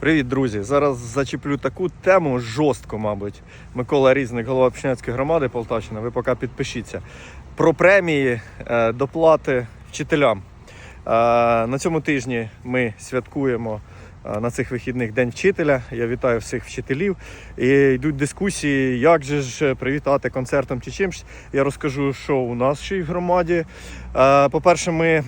Привіт, друзі! Зараз зачеплю таку тему жорстко, мабуть. Микола Різник, голова Пшняцької громади Полтавщина. Ви поки підпишіться. Про премії, е, доплати вчителям. Е, На цьому тижні ми святкуємо е, на цих вихідних День вчителя. Я вітаю всіх вчителів. І йдуть дискусії, як же ж привітати концертом чи чимось. Я розкажу, що у нас в громаді. По-перше, ми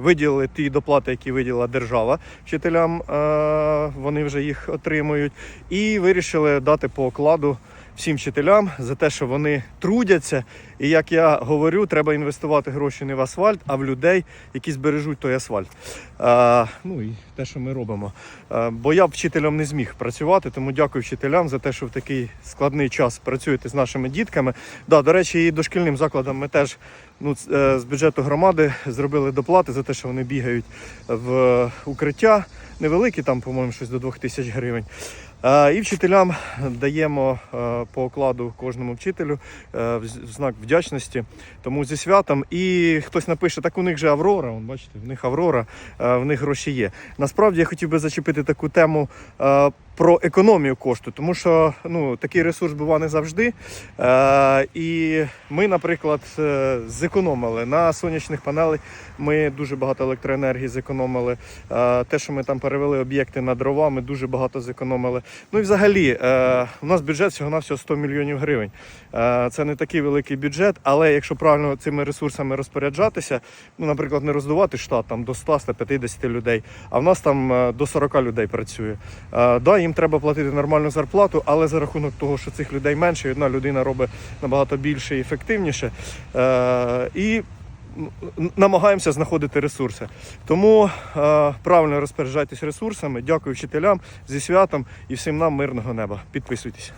виділили ті доплати, які виділила держава вчителям. е, Вони вже їх отримують. І вирішили дати по окладу всім вчителям за те, що вони трудяться. І як я говорю, треба інвестувати гроші не в асфальт, а в людей, які збережуть той асфальт. Е, ну і те, що ми робимо. Е, бо я б вчителем не зміг працювати, тому дякую вчителям за те, що в такий складний час працюєте з нашими дітками. Да, до речі, і дошкільним закладам ми теж ну, е, з бюджету громади зробили доплати за те, що вони бігають в укриття. Невеликі, там, по-моєму, щось до 2 тисяч гривень. І вчителям даємо по окладу кожному вчителю е, в знак вдячності. Тому зі святом. І хтось напише, так у них же Аврора, вон, бачите, в них Аврора, е, в них гроші є. Насправді я хотів би зачепити таку тему е, про економію кошту, тому що ну, такий ресурс буває не завжди. Е, І ми, наприклад, е, зекономили на сонячних панелях. Ми дуже багато електроенергії зекономили. Е, Те, що ми там перевели об'єкти на дрова, ми дуже багато зекономили. Ну і взагалі, е, у нас бюджет всього навсього 100 мільйонів гривень. Е, Це не такий великий бюджет, але якщо правильно цими ресурсами розпоряджатися, ну, наприклад, не роздувати штат там до 100-150 людей, а в нас там е, до 40 людей працює. Е, Да, їм треба платити нормальну зарплату, але за рахунок того, що цих людей менше, одна людина робить набагато більше і ефективніше. Е, І намагаємося знаходити ресурси. Тому е, правильно розпоряджайтесь ресурсами. Дякую вчителям зі святом і всім нам мирного неба. Підписуйтесь.